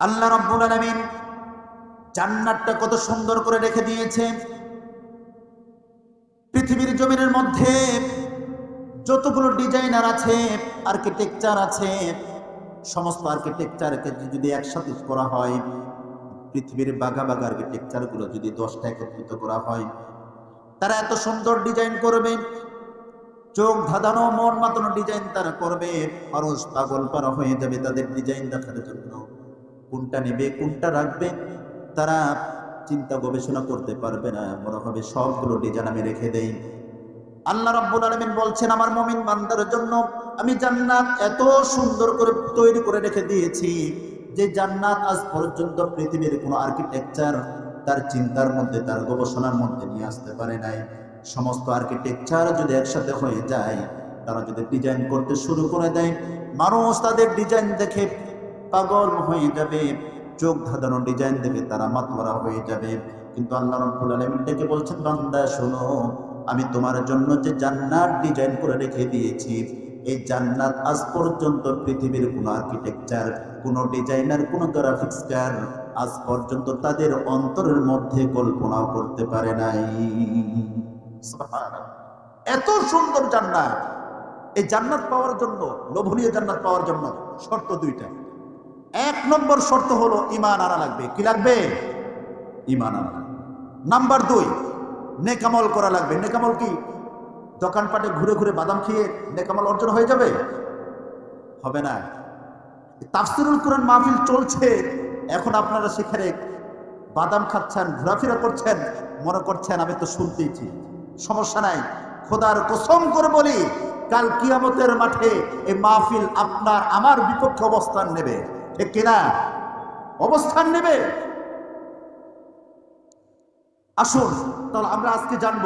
আল্লাহ রাব্বুল আলামিন জান্নাতটা কত সুন্দর করে রেখে দিয়েছে পৃথিবীর জমিনের মধ্যে যতগুলো ডিজাইনার আছে আর্কিটেকচার আছে, সমস্ত আর্কিটেকচারকে যদি একসাথে করা হয়, পৃথিবীর বাঘা বাঘা আর্কিটেকচারগুলো যদি দশটা একত্রিত করা হয়, তারা এত সুন্দর ডিজাইন করবে। চোখ ধাঁধানো, মন মাতানো ডিজাইন তারা করবে। খরচ পাগল পারা হয়ে যাবে তাদের ডিজাইন দেখার জন্য। কোনটা নেবে, কোনটা রাখবে, তারা চিন্তা গবেষণা করতে পারবে না। মনে হবে সবগুলো ডিজাইন আমি রেখে দেই। আল্লাহ রাব্বুল আলামিন বলছেন, আমার মুমিন বান্দার জন্য আমি জান্নাত এত সুন্দর করে তৈরি করে রেখে দিয়েছি যে জান্নাত আজ পর্যন্ত পৃথিবীর কোনো আর্কিটেকচার তার চিন্তার মধ্যে, তার গবেষণার মধ্যে নিয়ে আসতে পারে নাই। সমস্ত আর্কিটেকচার যদি একসাথে হয়ে যায়, তারা যদি ডিজাইন করতে শুরু করে দেয়, মানুষ তাদের ডিজাইন দেখে পাগল হয়ে যাবে, চোখ ধাঁধানো ডিজাইন দেখে তারা মাতমরা হয়ে যাবে। কিন্তু আল্লাহ রব্বুল আলামিন ডেকে বলছেন, বান্দা, শোনো, আমি তোমার জন্য যে জান্নাত ডিজাইন করে রেখে দিয়েছি, এই জান্নাত আজ পর্যন্ত পৃথিবীর কোনো আর্কিটেকচার কোনো ডিজাইনার কোনো গ্রাফিক্সকার আজ পর্যন্ত তাদের অন্তরের মধ্যে কল্পনাও করতে পারে নাই। এত সুন্দর জান্নাত। এই জান্নাত পাওয়ার জন্য, লোভনীয় জান্নাত পাওয়ার জন্য শর্ত দুইটা। এক নম্বর শর্ত হলো ইমান আনা লাগবে। কি লাগবে? ইমান আনা। নাম্বার দুই, নেকামল করা লাগবে। নেকামল কি? দোকানপাটে ঘুরে ঘুরে বাদাম খেয়ে নেকামল অর্জন হয়ে যাবে? হবে না। তাফসিরুল কোরআন মাহফিল চলছে। এখন আপনারা সেখানে বাদাম খাচ্ছেন, ঘোরাফেরা করছেন, মনে করছেন, আমি তো শুনতেইছি সমস্যা নাই। খোদার কসম করে বলি, কাল কিয়ামতের মাঠে এই মাহফিল আপনার, আমার বিপক্ষে অবস্থান নেবে। ঠিক কিনা অবস্থান নেবে। আসুন, তাহলে আমরা আজকে জানব,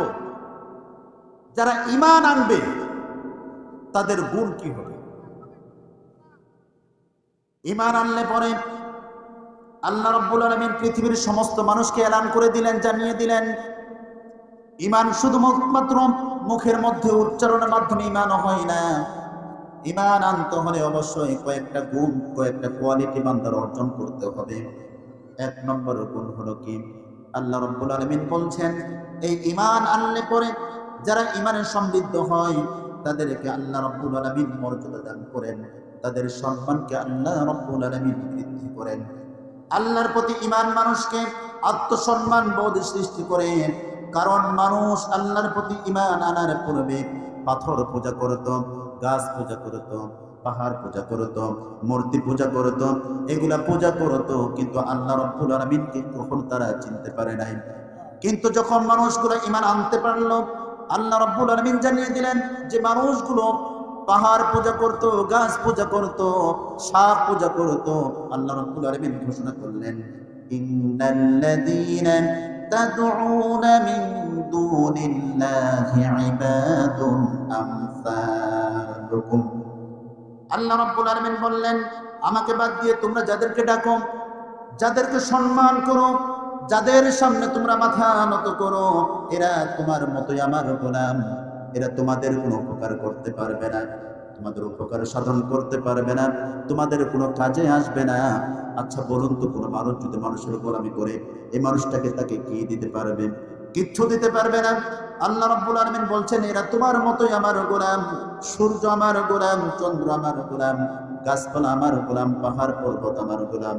যারা ইমান আনবে, তাদের গুণ কি হবে? ইমান আনলে পরে আল্লাহ রব্বুল আলমিন পৃথিবীর সমস্ত মানুষকে এলান করে দিলেন, জানিয়ে দিলেন ইমান শুধুমাত্র মুখের মধ্যে উচ্চারণের মাধ্যমে ইমানও হয় না। ইমান আনতে হলে অবশ্যই কয়েকটা গুণ, কয়েকটা কোয়ালিটি বান্দার অর্জন করতে হবে। এক নম্বর গুণ হলো কি? আল্লাহ রব্বুল আলমিন বলছেন, এই ইমান আনলে পরে যারা ইমানে সমৃদ্ধ হয়, তাদেরকে আল্লাহ রব্বুল আলমিন মর্যাদা দান করেন। তাদের সম্মানকে আল্লাহ রব্বুল আলমিন বৃদ্ধি করেন। আল্লাহর প্রতি ইমান মানুষকে আত্মসম্মান বোধ সৃষ্টি করে। কারণ মানুষ আল্লাহর প্রতি ইমান আনার পূর্বে পাথর পূজা করত। গাছ পূজা করত পাহাড় পূজা করত মূর্তি পূজা করত এগুলা পূজা করত কিন্তু আল্লাহ রব্বুল আলমিনকে কখন তারা চিনতে পারে নাই। কিন্তু যখন মানুষগুলো ইমান আনতে পারল, আল্লাহ রব্বুল আলমিন জানিয়ে দিলেন যে মানুষগুলো পাহাড় পূজা করত, গাছ পূজা করত, সাপ পূজা করত, আল্লাহ রব্বুল আলমিন ঘোষণা করলেন তাদউনা মিন দুনিল্লাহি ইবাদুন আমসালুকুম আল্লাহ রব্বুল আলমিন বললেন, আমাকে বাদ দিয়ে তোমরা যাদেরকে ডাকো, যাদেরকে সম্মান করো, যাদের সামনে তোমরা মাথা নত করো, এরা তোমার মতোই আমার গোলাম। এরা তোমাদের কোনো উপকার করতে পারবে না, তোমাদের উপকার সাধন করতে পারবে না, তোমাদের কোনো কাজে আসবে না। আচ্ছা বলুন তো, কোনো মানুষ যদি মানুষের গোলামি করে, এই মানুষটাকে তাকে কি দিতে পারবে? কিচ্ছু দিতে পারবে না। আল্লাহ রাব্বুল আলামিন বলছেন, এরা তোমার মতোই আমার গোলাম। সূর্য আমার গোলাম, চন্দ্র আমার গোলাম, গাছপালা আমার গোলাম, পাহাড়, পর্বত আমার গোলাম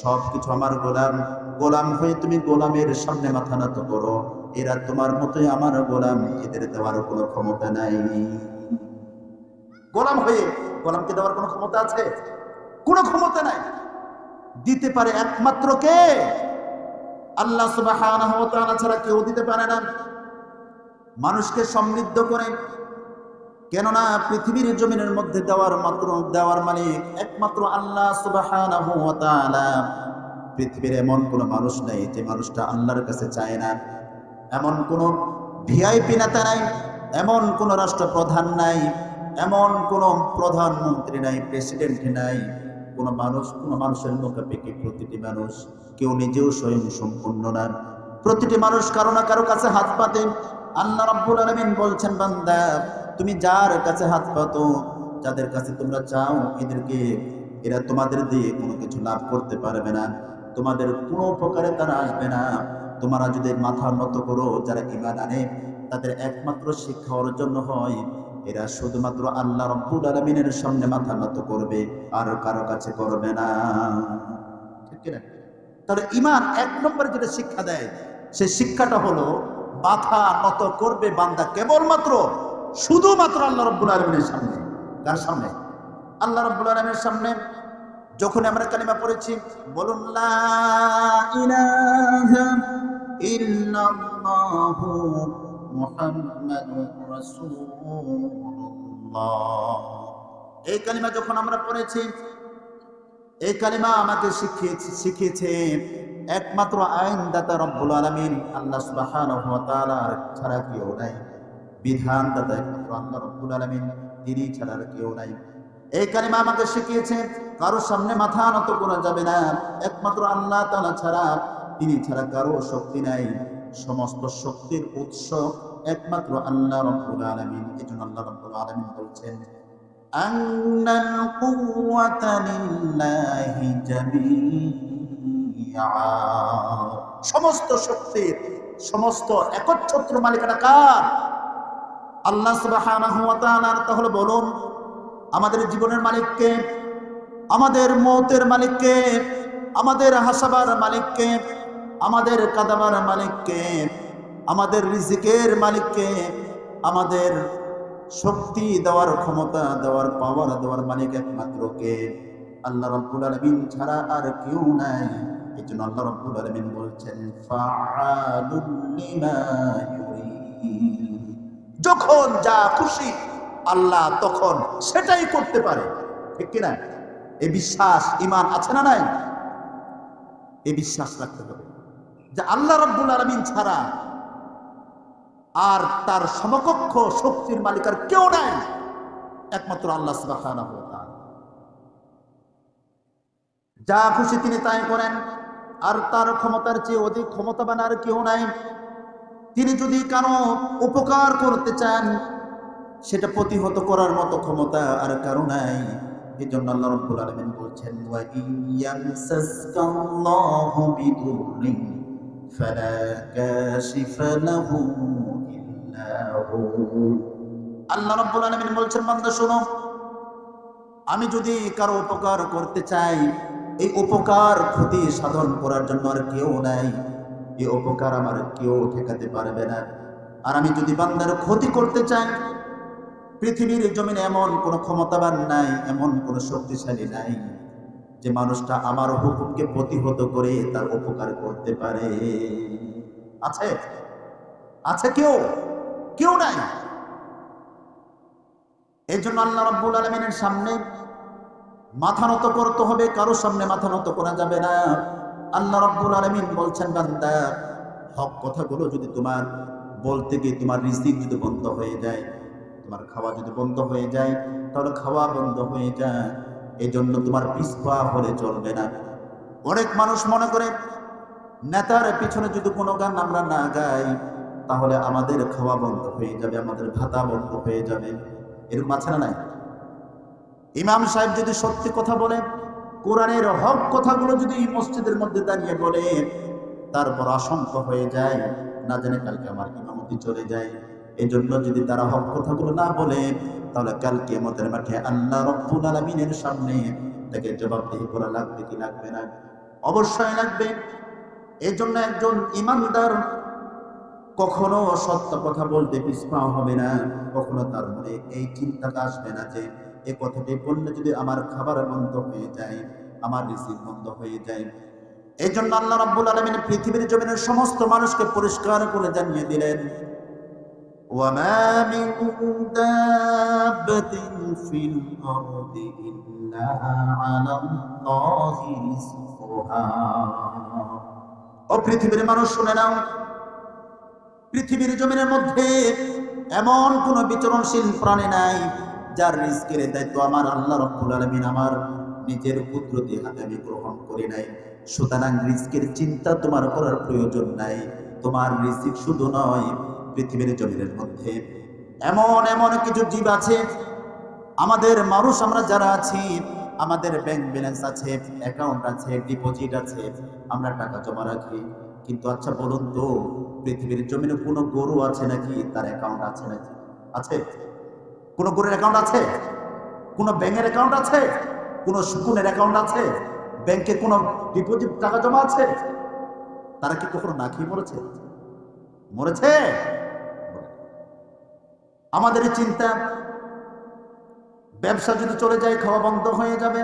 সব কিছু আমার গোলাম। গোলাম হয়ে তুমি গোলামের সামনে মাথা নত করো। এরা তোমার মতোই আমার গোলাম, এদের দেওয়ার কোনো ক্ষমতা নাই। গোলাম হয়ে গোলামকে দেওয়ার কোনো ক্ষমতা আছে? কোনো ক্ষমতা নাই। দিতে পারে একমাত্র কে? আল্লাহ ছাড়া কেউ দিতে পারে না। মানুষকে সমৃদ্ধ করে। কেননা পৃথিবীর জমিনের মধ্যে দেওয়ার মাত্র, দেওয়ার মালিক একমাত্র আল্লাহ ওয়া পৃথিবীর এমন কোনো মানুষ নেই যে মানুষটা আল্লাহর কাছে চায় না। এমন কোনো ভিআইপি নেতা নাই, এমন কোনো রাষ্ট্রপ্রধান নাই, এমন কোনো প্রধানমন্ত্রী নাই, প্রেসিডেন্ট নাই। কোনো মানুষ, কোনো মানুষের মোকাবেকি প্রতিটি মানুষ কেউ নিজেও স্বয়ং সম্পূর্ণ না। প্রতিটি মানুষ কারও না কারও কাছে হাত পাতে। আল্লাহ রাব্বুল আলামিন বলছেন, বান্দা, তুমি যার কাছে হাত পাতো, যাদের কাছে তোমরা চাও, এদেরকে এরা তোমাদের দিয়ে কোনো কিছু লাভ করতে পারবে না। তোমাদের কোনো প্রকারে তারা আসবে না। তোমরা যদি মাথা নত করো, যারা ইমান আনে, তাদের একমাত্র শিক্ষা অর্জন হয় এরা শুধুমাত্র আল্লাহ রব্বুল আলমিনের সামনে মাথা নত করবে, আর কারও কাছে করবে না। ঠিক কিনা? তাহলে ইমান এক নম্বরে যেটা শিক্ষা দেয় সেই শিক্ষাটা হলো, মাথা নত করবে বান্দা কেবলমাত্র, শুধুমাত্র আল্লাহ রব্বুল আলমিনের সামনে। কার সামনে? আল্লাহ রব্বুল আলমের সামনে। যখন আমরা কালিমা পড়েছি, বলুন, লা ইলাহা ইল্লাল্লাহু রাসূলুল্লাহ। এই কালিমা যখন আমরা পড়েছি, এই কালিমা আমাকে শিখিয়েছে শিখিয়েছে একমাত্র আইনদাতা রব্বুল আলামিন। আল্লাহ তাআলা ছাড়া কেউ নাই। বিধানদাতা একমাত্র আল্লাহ রব্বুল আলামিন, তিনি ছাড়া কেউ নাই। এই কালিমা আমাকে শিখিয়েছে, কারও সামনে মাথা নত করা যাবে না। একমাত্র আল্লাহ তাআলা ছাড়া, তিনি ছাড়া কারও শক্তি নাই। সমস্ত শক্তির উৎস একমাত্র আল্লাহ রব্বুল আলামিন এজন্য আল্লাহ রব্বুল আলামিন বলছেন أن القوة لله جميعا সমস্ত শক্তির সমস্ত একচ্ছত্র মালিকানা কার আল্লাহ সুবহানাহু ওয়া তাআলার তাহলে বলুন আমাদের জীবনের মালিককে আমাদের মৌতের মালিককে আমাদের হাসাবার মালিককে আমাদের কাদামার মালিককে, আমাদের রিজিকের মালিককে, আমাদের শক্তি দেওয়ার ক্ষমতা দেওয়ার পাওয়ার দেওয়ার মালিক একমাত্র কে? আল্লাহ রব্বুল আলমিন ছাড়া আর কেউ নাই। এই জন্য আল্লাহ রব্বুল আলমিন বলছেন যখন যা খুশি আল্লাহ তখন সেটাই করতে পারে। ঠিক কিনা? এ বিশ্বাস ইমান আছে না নাই? এ বিশ্বাস রাখতে হবে। যে আল্লাহ রব্বুল আলমিন ছাড়া আর তার সমকক্ষ শক্তির মালিকার কেউ নাই। একমাত্র আল্লাহ তাআলা। যা খুশি তিনি তাই করেন, আর তার ক্ষমতার চেয়ে অধিক ক্ষমতাবান আর কেউ নাই। তিনি যদি কারও উপকার করতে চান, সেটা প্রতিহত করার মতো ক্ষমতা আর কারও নাই। এই জন্য আল্লাহ রব্বুল আলামিন বলছেন ফালা কাশিফা লাহু ইল্লা হু আল্লাহ রব্বুল আলামিন বলছেন, বান্দা, শোনো। আমি যদি কারও উপকার করতে চাই, এই উপকার ক্ষতি সাধন করার জন্য আর কেউ নাই। এই উপকার আমার কেউ ঠেকাতে পারবে না। আর আমি যদি বান্দার ক্ষতি করতে চাই, পৃথিবীর জমিনে এমন কোনো ক্ষমতাবান নাই, এমন কোনো শক্তিশালী নাই। যে মানুষটা আমার হুকুমকে প্রতিহত করে তার উপকার করতে পারে। আছে? আছে কেউ? কেউ নাই? এই জন্য আল্লাহ রাব্বুল আলমিনের সামনে মাথা নত করতে হবে, কারোর সামনে মাথা নত করা যাবে না। আল্লাহ রাব্বুল আলমিন বলছেন, বান্দা, হক কথাগুলো যদি তোমার বলতে গিয়ে তোমার রিজিক যদি বন্ধ হয়ে যায়, তোমার খাওয়া যদি বন্ধ হয়ে যায়, তাহলে খাওয়া বন্ধ হয়ে যায়। এই জন্য তোমার পিছপা হলে চলবে না। অনেক মানুষ মনে করে, নেতার পিছনে যদি কোনো গান আমরা না গাই, তাহলে আমাদের খাওয়া বন্ধ হয়ে যাবে, আমাদের ভাতা বন্ধ হয়ে যাবে। এর আছে না নাই? ইমাম সাহেব যদি সত্যি কথা বলে, কোরআনের হক কথাগুলো যদি এই মসজিদের মধ্যে দাঁড়িয়ে বলে, তারপর আশঙ্কা হয়ে যায়, না জানে কালকে আমার ইমামতি চলে যায়। এই জন্য যদি তারা হক কথাগুলো না বলে তাহলে কালকে আমাদের মাঠে আল্লাহ রব্বুল আলমিনের সামনে তাকে জবাবদিহি করা লাগবে কি লাগবে না? অবশ্যই লাগবে। এই জন্য একজন ইমানদার কখনো সত্য কথা বলতে পিছপা হবে না। কখনো তার মনে এই চিন্তাটা আসবে না যে, এ কথাটি বললে যদি আমার খাবার বন্ধ হয়ে যায়, আমার রিসিভ বন্ধ হয়ে যায়। এই জন্য আল্লাহ রাব্বুল আলমিন পৃথিবীর জমিনের সমস্ত মানুষকে পরিষ্কার করে জানিয়ে দিলেন وما من دابة في الأرض إلا على الله رزقها ও পৃথিবীর মানুষ শুনে নাও পৃথিবীর জমিনের মধ্যে এমন কোন বিচরণশীল প্রাণী নাই যার রিস্কের দায়িত্ব আমার আল্লাহ রব্বুল আলমিন আমার নিজের কুদরতি হাতে আমি গ্রহণ করি নাই সুতরাং রিস্কের চিন্তা তোমার করার প্রয়োজন নাই তোমার রিস্ক শুধু নয় পৃথিবীর জমিনের মধ্যে। এমন এমন কিছু জীব আছে। আমাদের মানুষ আমরা যারা আছি, আমাদের ব্যাংক ব্যালেন্স আছে অ্যাকাউন্ট আছে ডিপোজিট আছে, আমরা টাকা জমা রাখি। কিন্তু আচ্ছা বলুন তো, পৃথিবীর জমিনে কোনো গরু আছে নাকি? তার অ্যাকাউন্ট আছে নাকি? আছে? কোনো গরুর অ্যাকাউন্ট আছে? কোনো ব্যাংকের অ্যাকাউন্ট আছে? কোনো সুকুনের অ্যাকাউন্ট আছে? ব্যাংকে কোনো ডিপোজিট টাকা জমা আছে? তারা কি কখনো না খেয়ে মরেছে? মরেছে? আমাদের চিন্তা। ব্যবসা যদি চলে যায়, খাওয়া বন্ধ হয়ে যাবে।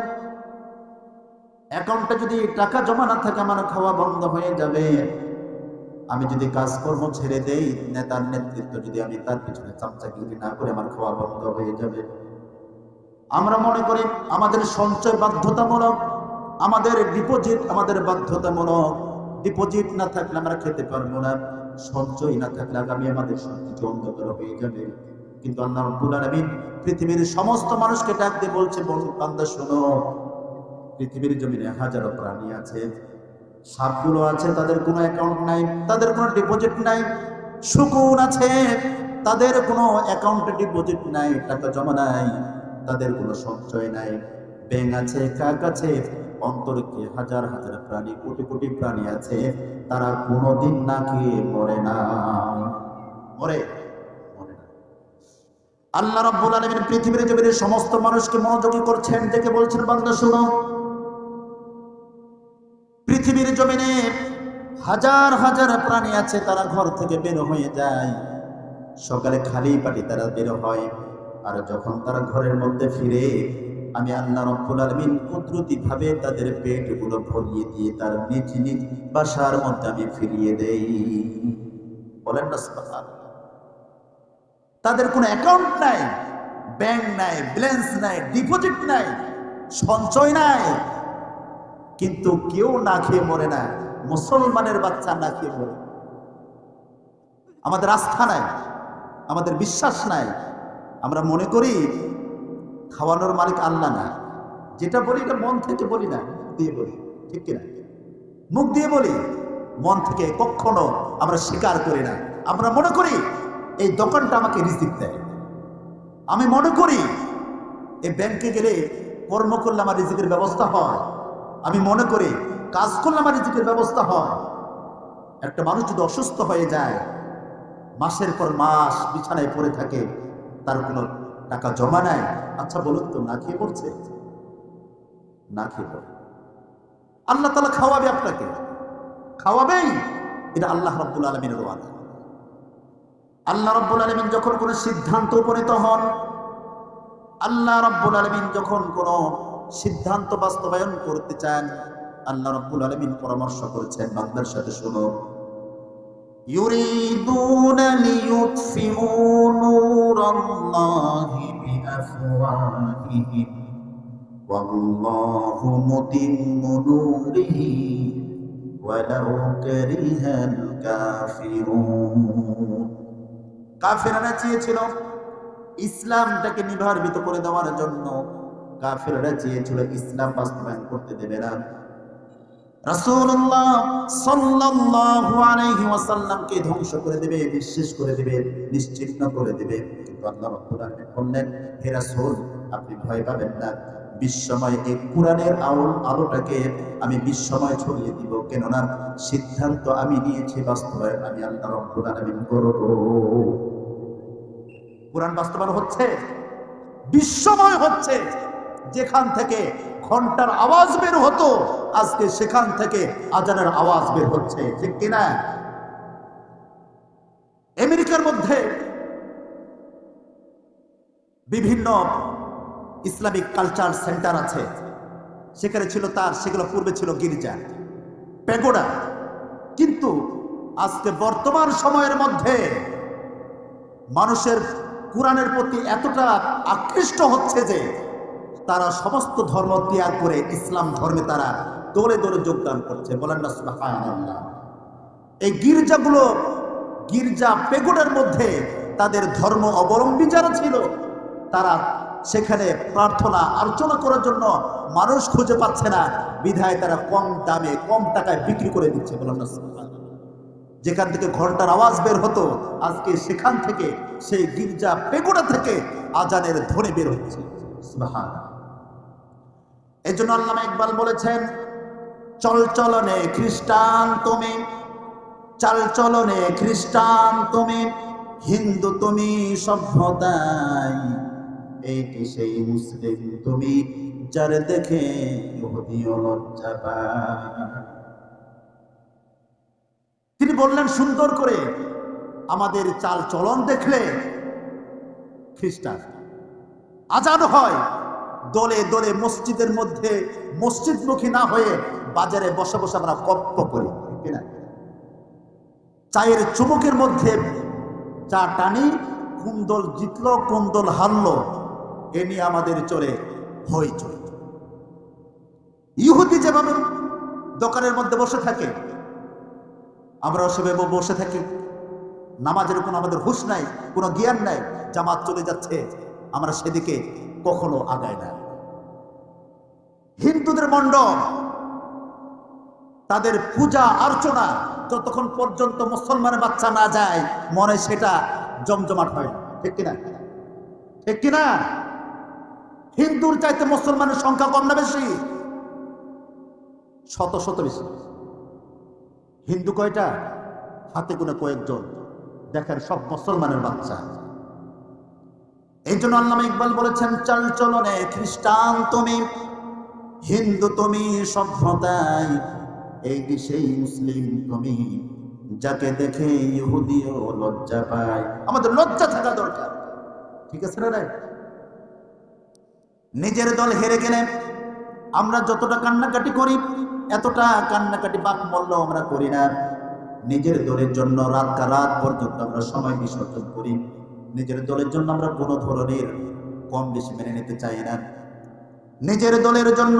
অ্যাকাউন্টে যদি টাকা জমা না থাকে আমার খাওয়া বন্ধ হয়ে যাবে। আমি যদি কাজকর্ম ছেড়ে দেই, নেতার নেতৃত্ব যদি আমি তার পিছনে চামচা চামচাগিরি না করে, আমার খাওয়া বন্ধ হয়ে যাবে। আমরা মনে করি, আমাদের সঞ্চয় বাধ্যতামূলক, আমাদের ডিপোজিট আমাদের বাধ্যতামূলক। ডিপোজিট না থাকলে আমরা খেতে পারব না, সঞ্চয় না থাকলে আগামী আমাদের সবকিছু অন্ধকার হয়ে যাবে। কিন্তু আল্লাহ রব্বুল আলামিন পৃথিবীর সমস্ত মানুষকে ডাক দিয়ে বলছে, বন্ধু বান্দা শোনো। পৃথিবীর জমিনে হাজারো প্রাণী আছে। সাপগুলো আছে, তাদের কোনো অ্যাকাউন্ট নাই, তাদের কোনো ডিপোজিট নাই, শুকুন আছে, তাদের কোনো অ্যাকাউন্টে ডিপোজিট নাই, টাকা জমা নাই, তাদের কোনো সঞ্চয় নাই। ব্যাং আছে, কাক আছে অন্তরিক্ষে হাজার হাজার প্রাণী, কোটি কোটি প্রাণী আছে। তারা কোনোদিন না খেয়ে মরে না। মরে। আল্লাহ রাব্বুল আলামিন পৃথিবীর জমিনের সমস্ত মানুষকে মনোযোগী করছেন, দেখে বলছেন, বান্দা, শুনো। পৃথিবীর জমিনে হাজার হাজার প্রাণী আছে, তারা ঘর থেকে বের হয়ে যায়। সকালে খালি পাটি তারা বের হয়। আর যখন তারা ঘরের মধ্যে ফিরে, আমি আল্লাহ রব্বুল আলামিন কুদরতি ভাবে তাদের পেটগুলো ভরিয়ে দিয়ে তার নিজ নিজ বাসার মধ্যে আমি ফিরিয়ে দেই। বলেন না। তাদের কোনো অ্যাকাউন্ট নাই ব্যাংক নাই ব্যালেন্স নাই ডিপোজিট নাই, সঞ্চয় নাই। কিন্তু কেউ না খেয়ে মরে না, মুসলমানের বাচ্চা না খেয়ে মরে। আমাদের আস্থা নাই, আমাদের বিশ্বাস নাই। আমরা মনে করি খাওয়ানোর মালিক আল্লাহ না। যেটা বলি এটা মন থেকে বলি না দিয়ে বলি, ঠিক কিনা? মুখ দিয়ে বলি, মন থেকে কখনো আমরা স্বীকার করি না। আমরা মনে করি এই দোকানটা আমাকে রিজিক দেয়। আমি মনে করি এই ব্যাংকে গেলে কর্ম করলে আমার রিজিকের ব্যবস্থা হয়। আমি মনে করি কাজ করলে আমার রিজিকের ব্যবস্থা হয়। একটা মানুষ যদি অসুস্থ হয়ে যায়, মাসের পর মাস বিছানায় পড়ে থাকে, তার কোনো টাকা জমা নাই। আচ্ছা বলুন তো, না খেয়ে পড়ছে? না খেয়ে পড়ে। আল্লাহ তালা খাওয়াবে আপনাকে। খাওয়াবেই। এটা আল্লাহ রব্বুল আলমিনের ওয়াদা। আল্লাহ রব্বুল আলমিন যখন কোনো সিদ্ধান্ত উপনীত হন আল্লাহ রব্বুল আলমিন যখন কোনো সিদ্ধান্ত বাস্তবায়ন করতে চান আল্লাহ রব্বুল আলমিন পরামর্শ করেছেন বান্দার সাথে শোনো يريدون ليطفئوا نور الله بأفواههم والله متم نوره ولو كره الكافرون কাফেররা চেয়েছিল ইসলামটাকে নির্ভারিত করে দেওয়ার জন্য। কাফেররা চেয়েছিল ইসলাম বাস্তবায়ন করতে দেবে না। রাসূলুল্লাহ সাল্লাল্লাহু ধ্বংস করে দেবে, নিঃশেষ করে দেবে নিশ্চিহ্ন করে দেবে। আল্লাহ রাব্বুল আলামিন বললেন, হে রাসূল, আপনি ভয় পাবেন না। বিশ্বময় এই কোরআনের আউল আলোটাকে আমি বিশ্বময় ছড়িয়ে দিব। কেননা সিদ্ধান্ত আমি নিয়েছি, বাস্তবায়ন আমি আল্লাহ রাব্বুল আলামিন করব। কোরআন বাস্তবায়ন হচ্ছে, বিশ্বময় হচ্ছে। যেখান থেকে ঘণ্টার আওয়াজ বের হতো, আজকে সেখান থেকে আজানের আওয়াজ বের হচ্ছে, ঠিক কিনা? আমেরিকার মধ্যে বিভিন্ন ইসলামিক কালচার সেন্টার আছে। সেখানে ছিল তার, সেগুলো পূর্বে ছিল গির্জা পেগোডা কিন্তু আজকে বর্তমান সময়ের মধ্যে মানুষের কোরআনের প্রতি এতটা আকৃষ্ট হচ্ছে যে তারা সমস্ত ধর্ম ত্যাগ করে ইসলাম ধর্মে তারা দৌড়ে দৌড়ে যোগদান করছে। বলেন এই গির্জাগুলো, গির্জা পেগুডের মধ্যে তাদের ধর্ম অবলম্বী যারা ছিল, তারা সেখানে প্রার্থনা, আর্চনা করার জন্য মানুষ খুঁজে পাচ্ছে না। বিধায় তারা কম দামে, কম টাকায় বিক্রি করে দিচ্ছে। বলেন। যেখান থেকে ঘণ্টার আওয়াজ বের হতো, আজকে সেখান থেকে সেই গির্জা পেগুড়া থেকে আজানের ধরে বের হচ্ছে। এই জন্য আল্লামা ইকবাল বলেছেন, চল চলনে খ্রিস্টান তুমি, চাল চলনে খ্রিস্টান তুমি, হিন্দু তুমি সভ্যতাই এই সেই মুসলিম তুমি, যার দেখে লজ্জা পায় বললেন, সুন্দর করে আমাদের চাল চলন দেখলে খ্রিস্টান, আজান হয়, দলে দলে মসজিদের মধ্যে মসজিদমুখী না হয়ে বাজারে বসে বসে আমরা গপ্প করি। চায়ের চুমুকের মধ্যে চা টানি, কুন্দল জিতলো, কুন্দল হারলো, এ নিয়ে আমাদের চলে, হই চলে। ইহুদি যেভাবে দোকানের মধ্যে বসে থাকে আমরা সেভাবে বসে থাকি। নামাজের কোনো আমাদের হুশ নাই, কোনো জ্ঞান নাই, জামাত চলে যাচ্ছে, আমরা সেদিকে কখনো আগায় না। হিন্দুদের মণ্ডপ, তাদের পূজা, অর্চনা, যতক্ষণ পর্যন্ত মুসলমানের বাচ্চা না যায়, মনে সেটা জমজমাট হয়। ঠিক কিনা? ঠিক কিনা? হিন্দুর চাইতে মুসলমানের সংখ্যা কম না বেশি? শত শত বেশি। হিন্দু কয়টা? হাতে গুনে কয়েকজন। দেখেন সব মুসলমানের বাচ্চা। এই জন্য আল্লামা ইকবাল বলেছেন, চাল চলনে খ্রিস্টান তুমি, হিন্দু তুমি সভ্যতায়, এই কি সেই মুসলিম তুমি। যাকে দেখে ইহুদিও লজ্জা পায়। আমাদের লজ্জা থাকা দরকার। ঠিক আছে না? নিজের দল হেরে গেলে আমরা যতটা কান্নাকাটি করি এতটা কান্নাকাটি বাক মূল্য আমরা করি না। নিজের দলের জন্য রাত রাত পর্যন্ত আমরা সময় বিসর্জন করি। নিজের দলের জন্য আমরা কোনো ধরনের কম বেশি মেনে নিতে চাই না। নিজের দলের জন্য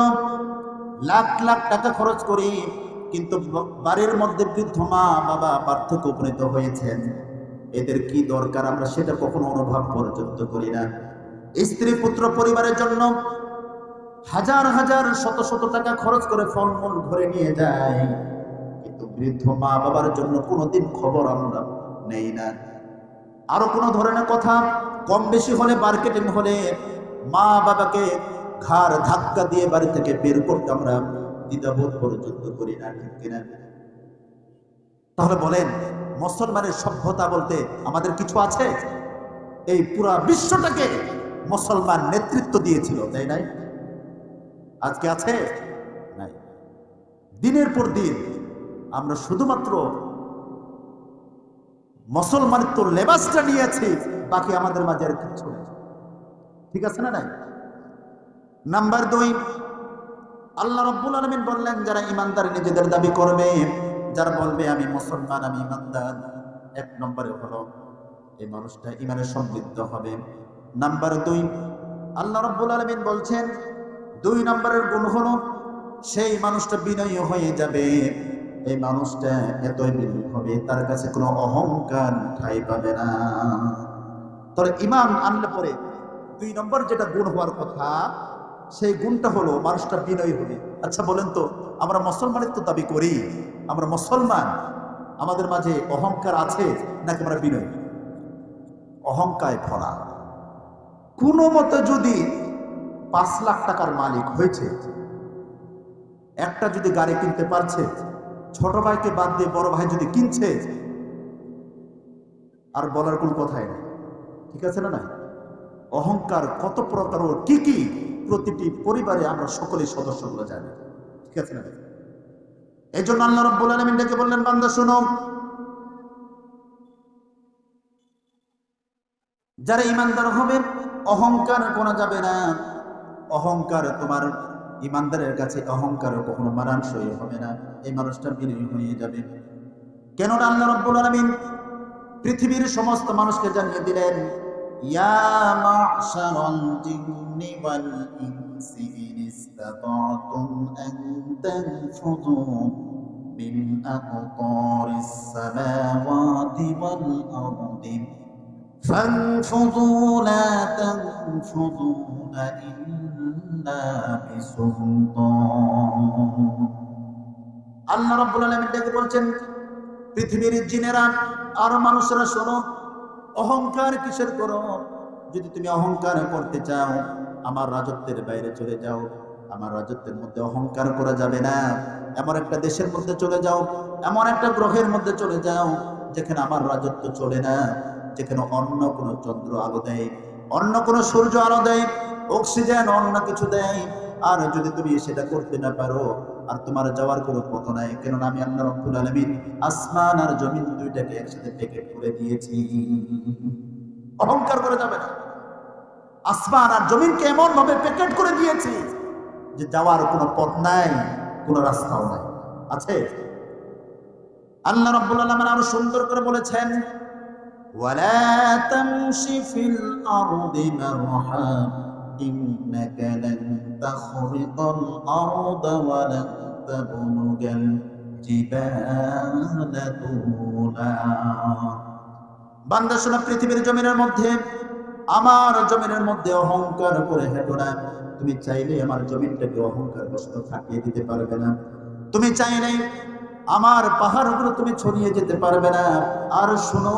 লাখ লাখ টাকা খরচ করি, কিন্তু বাড়ির মধ্যে বৃদ্ধ মা, বাবা পার্থক্য উপনীত হয়েছেন। এদের কি দরকার আমরা সেটা কখনো অনুভব পর্যন্ত করি না। স্ত্রী পুত্র পরিবারের জন্য হাজার হাজার, শত শত টাকা খরচ করে ফলমূল ঘরে নিয়ে যায়। কিন্তু বৃদ্ধ মা বাবার জন্য কোনোদিন খবর আমরা নেই না। আরও কোনো ধরনের কথা? কম বেশি হলে মার্কেটিং হলে মা বাবাকে ঘাড় ধাক্কা দিয়ে বাড়ি থেকে বের করতে আমরা দ্বিধাবোধ পর্যন্ত করি না, ঠিক কিনা? তাহলে বলেন, মুসলমানের সভ্যতা বলতে আমাদের কিছু আছে? এই পুরা বিশ্বটাকে মুসলমান নেতৃত্ব দিয়েছিল, তাই নাই? আজকে আছে? নাই। দিনের পর দিন আমরা শুধুমাত্র মুসলমানের মুসলমানিত্ব লেবাসটা নিয়েছি, বাকি আমাদের মাঝে আর কিছু নেই। ঠিক আছে না নাই? নাম্বার দুই, আল্লাহ রব্বুল আলমিন বললেন, যারা ইমানদার নিজেদের দাবি করবে, যারা বলবে, আমি মুসলমান, আমি ইমানদার এক নম্বরে হলো, এই মানুষটা ইমানে সমৃদ্ধ হবে। নাম্বার দুই, আল্লাহ রব্বুল আলমিন বলছেন দুই নম্বরের গুণ হল, সেই মানুষটা বিনয়ী হয়ে যাবে। এই মানুষটা এতই বিনয়ী হবে, তার কাছে কোনো অহংকার ঠাই পাবে না। তবে ইমান আনলে পরে দুই নম্বর যেটা গুণ হওয়ার কথা, সেই গুণটা হলো মানুষটা বিনয়ী হবে। আচ্ছা বলেন তো, আমরা মুসলমানের তো দাবি করি, আমরা মুসলমান, আমাদের মাঝে অহংকার আছে নাকি আমরা বিনয়ী? অহংকার ভরা। কোনো মতে যদি পাঁচ লাখ টাকার মালিক হয়েছে। একটা যদি গাড়ি কিনতে পারছে, ছোট ভাইকে বাদ দিয়ে বড় ভাই যদি কিনছে, আর বলার কোন কথাই নেই। ঠিক আছে না না অহংকার কত প্রকার ও কি কি প্রতিটি পরিবারে আমরা সকলেই সদস্যগুলো জানি। ঠিক আছে না এই জন্য আল্লাহ রব্বুল আলমিন ডেকে বললেন, বান্দা, শুনো। যারা ইমানদার হবে, অহংকার করা যাবে না। অহংকার তোমার ইমানদারের কাছে অহংকার কখনো মানানসই হবে না এই মানুষটা বিনয়ী হয়ে যাবে কেননা আল্লাহ রব্বুল আলামিন পৃথিবীর সমস্ত মানুষকে জানিয়ে দিলেন ইয়া মা'শারাল জিন্নি ওয়াল ইনসি ইন ইসতাতা'তুম আন তানফুযু মিন আকতারিস সামাওয়াতি ওয়াল আরদি فانفضوا لا تنفضون إلا بسلطان আল্লাহ রাব্বুল আলামিন ডেকে বলছেন, পৃথিবীর জিনেরা আর মানুষরা শোনো, অহংকার কিসের করো? যদি তুমি অহংকার করতে চাও, আমার রাজত্বের বাইরে চলে যাও। আমার রাজত্বের মধ্যে অহংকার করা যাবে না। এমন একটা দেশের মধ্যে চলে যাও, এমন একটা গ্রহের মধ্যে চলে যাও, যেখানে আমার রাজত্ব চলে না, যেখানে অন্য কোনো চন্দ্র আলো দেয়, অন্য কোনো সূর্য আলো দেয় অক্সিজেন অন্য কিছু দেয়। আর যদি তুমি সেটা করতে না পারো, আর তোমার যাওয়ার কোনো পথ নাই, কেননা আমি আল্লাহ রব্বুল আলামিন আসমান আর জমিন দুইটাকে একসাথে প্যাকেট করে দিয়েছি। অহংকার করে যাবে না। আসমান আর জমিনকে এমন ভাবে প্যাকেট করে দিয়েছি যে যাওয়ার কোনো পথ নাই, কোনো রাস্তাও নাই। আছে? আল্লাহ রাব্বুল আলামিন আরও সুন্দর করে বলেছেন, ওয়ালা তামশি ফিল আরদি মারহা লান তাখরিকাল আরদা ওয়া লান তাবলুগাল জিবালা তুলা বান্দা শোনা, পৃথিবীর জমিনের মধ্যে, আমার জমিনের মধ্যে অহংকার করে হেঁটো না। তুমি চাইলে আমার জমিনটাকে অহংকার বস্ত কাটিয়ে দিতে পারবে না। তুমি চাইলে আমার পাহাড়গুলো তুমি ছড়িয়ে যেতে পারবে না। আর শোনো,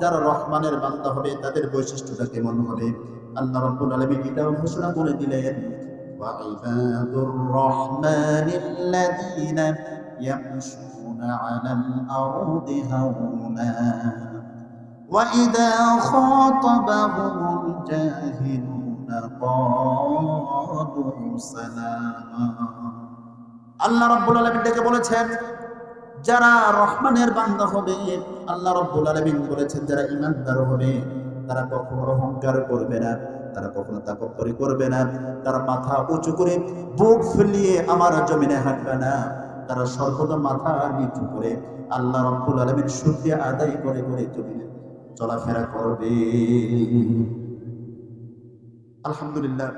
যারা রহমানের বান্দা হবে, তাদের বৈশিষ্ট্যটা কেমন হবে? আল্লাহ রাব্বুল আলামিন এটাও ঘোষণা করে দিলেন وعباد الرحمن الذين يمشون على الأرض هونا وإذا خاطبهم الجاهلون قالوا سلاما আল্লাহ রব্বুল আলমিন ডেকে বলেছেন যারা রহমানের বান্দা হবে আল্লাহ রব্বুল আলমিন বলেছেন যারা ইমানদার হবে তারা কখনো অহংকার করবে না, তারা কখনো তাকব্বরি করবে না। তারা মাথা উঁচু করে বুক ফেলিয়ে আমার জমিনে হাঁটবে না। তারা সর্বদা মাথা নিচু করে আল্লাহ রব্বুল আলমীর শুক্রিয়া আদায় করে করে জমিনে চলাফেরা করবে। আলহামদুলিল্লাহ।